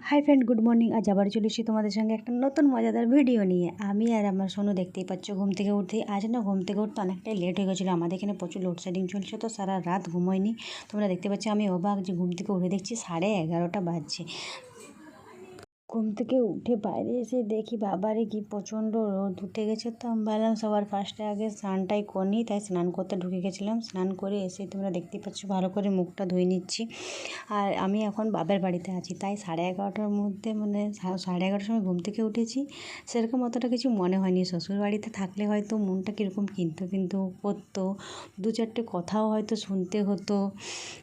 Hi friend, good morning. আজ আবার চলেছি তোমাদের সঙ্গে একটা নতুন মজাদার ভিডিও নিয়ে। আমি আর আমার সোনু দেখতেই পাচ্ছ ঘুম থেকে উঠতেই আজ না ঘুম থেকে উঠতে অনেকটাই লেট হয়ে গেছিল। আমাদের এখানে প্রচুর লোডশেডিং চলছে তো সারা রাত ঘুমোয়নি। তোমরা দেখতে পাচ্ছ আমি অবাক যে ঘুম থেকে উঠে দেখছি সাড়ে এগারোটা বাজছে। ঘুম থেকে উঠে বাইরে এসে দেখি বাবারে কি প্রচণ্ড রোদ উঠে গেছে। তো আমি ভাবলাম সবার ফার্স্টে আগে স্নানটাই করি তাই স্নান করতে ঢুকে গেছিলাম। স্নান করে এসে তোমরা দেখতেই পাচ্ছ ভালো করে মুখটা ধুয়ে নিচ্ছি। আর আমি এখন বাবার বাড়িতে আছি। তাই সাড়ে এগারোটার মধ্যে মানে সাড়ে এগারোটার সময় ঘুম থেকে উঠেছি। সেরকম অতটা কিছু মনে হয়নি। শ্বশুর বাড়িতে থাকলে হয়তো মনটা কীরকম কিন্তু কিন্তু করতো। দু চারটে কথাও হয়তো শুনতে হতো।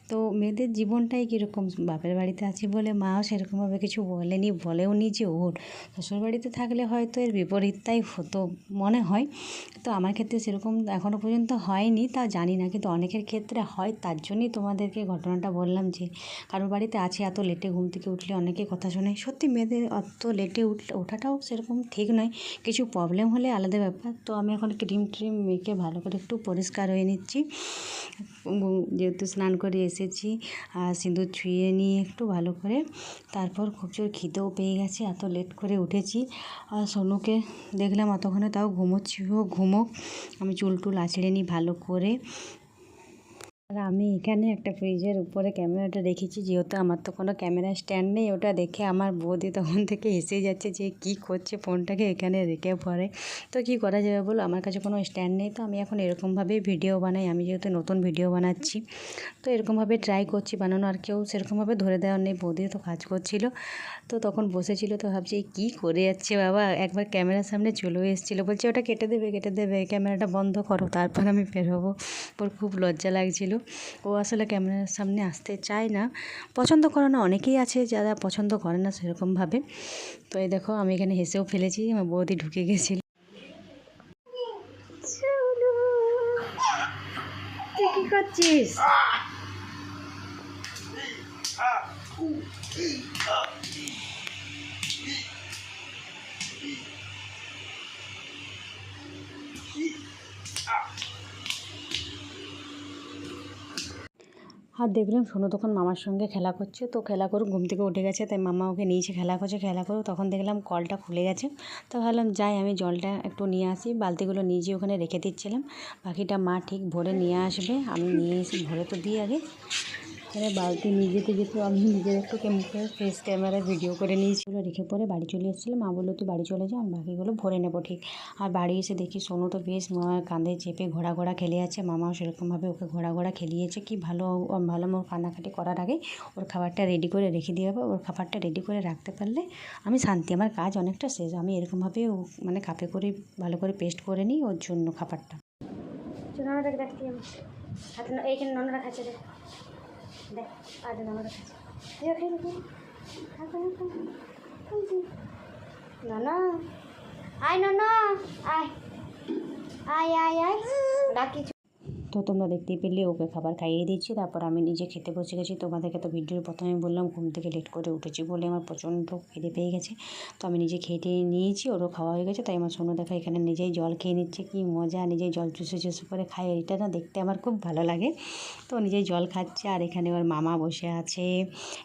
তো মেয়েদের জীবনটাই কীরকম? বাপের বাড়িতে আছি বলে মাও সেরকমভাবে কিছু বলেনি। বলেও নি নিজে ওর শ্বশুরবাড়িতে থাকলে হয়তো এর বিপরীতটাই হতো মনে হয়। তো আমার ক্ষেত্রে সেরকম এখনও পর্যন্ত হয়নি, তা জানি না। কিন্তু অনেকের ক্ষেত্রে হয়, তার জন্যই তোমাদেরকে ঘটনাটা বললাম যে কারোর বাড়িতে আছে, এত লেটে ঘুম থেকে উঠলে অনেকে কথা শোনে। সত্যি মেয়েদের অত লেটে উঠলে ওঠাটাও সেরকম ঠিক নয়। কিছু প্রবলেম হলে আলাদা ব্যাপার। তো আমি এখন ক্রিম ট্রিম মেখে ভালো করে একটু পরিষ্কার হয়ে নিচ্ছি। যেহেতু স্নান করে এসেছি, আর সিঁদুর ছুঁয়ে নিয়ে একটু ভালো করে তারপর খুব জোর খিদেও পেয়ে গেছে, এত লেট করে উঠেছি। আর সোনুকে দেখলাম অতক্ষণে তাও ঘুমোচ্ছি ও ঘুমোক। আমি চুল টুল আঁচড়ে নিই ভালো করে। আর আমি এখানে একটা ফ্রিজের উপরে ক্যামেরাটা রেখেছি, যেহেতু আমার তো কোনো ক্যামেরা স্ট্যান্ড নেই, ওটা দেখে আমার বৌদি তখন থেকে এসে যাচ্ছে যে, কি করছে ফোনটাকে এখানে রেখে পরে তো কি করা যাবে বলো? আমার কাছে কোনো স্ট্যান্ড নেই, তো আমি এখন এরকমভাবেই ভিডিও বানাই। আমি যেহেতু নতুন ভিডিও বানাচ্ছি, তো এরকমভাবে ট্রাই করছি বানানো, আর কেউ সেরকমভাবে ধরে দেওয়ার নেই। বৌদি তো কাজ করছিল, তো তখন বসেছিল, তো ভাবছি কী করে যাচ্ছে বাবা? একবার ক্যামেরার সামনে চলেও এসেছিল, বলছে, ওটা কেটে দেবে কেটে দেবে ক্যামেরাটা বন্ধ করো, তারপর আমি বেরোবো ওর খুব লজ্জা লাগছিল। ও আসলে ক্যামেরার সামনে আসতে চায় না। পছন্দ করে না, অনেকেই আছে যারা পছন্দ করে না সেরকমভাবে। তো এই দেখো, আমি এখানে হেসেও ফেলেছি, আমার বৌদি ঢুকে গেছিল। করছিস? আর দেখলাম সোনু তখন মামার সঙ্গে খেলা করছে, তো খেলা করুক, ঘুম থেকে উঠে গেছে, তাই মামা ওকে নিয়েছে খেলা করছে, খেলা করুক, তখন দেখলাম কলটা খুলে গেছে। তো ভাবলাম যাই, আমি জলটা একটু নিয়ে আসি, বালতিগুলো নিজে ওখানে রেখে দিচ্ছিলাম, বাকিটা মা ঠিক ভরে নিয়ে আসবে, আমি নিয়ে এসে ভরে তো দিই আগে। এখানে বালতি নিয়ে যেতে যেতে আমি নিজের একটু মুখে ফেস ক্যামেরায় ভিডিও করে নিয়েছিল রেখে পরে বাড়ি চলে এসেছিলাম। মা বলল, তুই বাড়ি চলে যা, আমি বাকিগুলো ভরে নেব, ঠিক? আর বাড়ি এসে দেখি সোনু তো বেশ কাঁধে চেপে ঘোড়া ঘোড়া খেলে আছে। মামাও সেরকমভাবে ওকে ঘোড়া ঘোড়া খেলিয়েছে। কি ভালো ভালো ওর কান্নাকাটি করার আগে ওর খাবারটা রেডি করে রেখে দিয়ে হবে ওর খাবারটা রেডি করে রাখতে পারলে আমি শান্তি, আমার কাজ অনেকটা শেষ। আমি এরকমভাবে ও মানে কাপে করে, ভালো করে পেস্ট করে নিই ওর জন্য খাবারটা। হাতে এইখানে ননরা খাচ্ছে দেখ আজ ননরা খাচ্ছে ননা। আয় ননা। আয়। আয় আয় আয়। ডাকি তো তোমরা দেখতেই পেলে, ওকে খাবার খাইয়ে দিচ্ছি তারপর আমি নিজে খেতে বসে গেছি। তোমাদেরকে তো ভিডিওর প্রথমে বললাম, ঘুম থেকে লেট করে উঠেছি বলে আমার প্রচণ্ড খেতে পেয়ে গেছে। তো আমি নিজে খেয়ে নিয়েছি, ওরও খাওয়া হয়ে গেছে। তাই আমার সোনু দেখা এখানে নিজেই জল খেয়ে নিচ্ছে। কি মজা, নিজেই জল চুষে চুষে করে খায়। এটা না দেখতে আমার খুব ভালো লাগে। তো নিজেই জল খাচ্ছে। আর এখানে ওর মামা বসে আছে।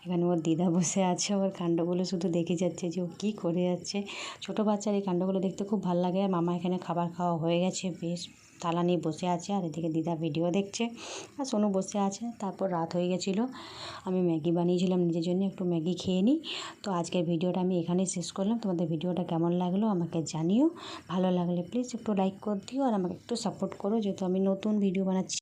এখানে ওর দিদা বসে আছে। ওর কাণ্ডগুলো শুধু দেখে যাচ্ছে যে ও কী করে যাচ্ছে। ছোটো বাচ্চার এই কাণ্ডগুলো দেখতে খুব ভালো লাগে। আর মামা এখানে খাবার খাওয়া হয়ে গেছে। বেশ তালা নিয়ে বসে আছে আর এদিকে দিদা ভিডিও দেখছে। আর সোনু বসে আছে। তারপর রাত হয়ে গেছিল। আমি ম্যাগি বানিয়েছিলাম নিজের জন্য, একটু ম্যাগি খেয়ে নিই। তো আজকের ভিডিওটা আমি এখানেই শেষ করলাম। তোমাদের ভিডিওটা কেমন লাগল আমাকে জানিও। ভালো লাগলে প্লিজ একটু লাইক করে দিও আর আমাকে একটু সাপোর্ট করো। যেহেতু আমি নতুন ভিডিও বানাচ্ছি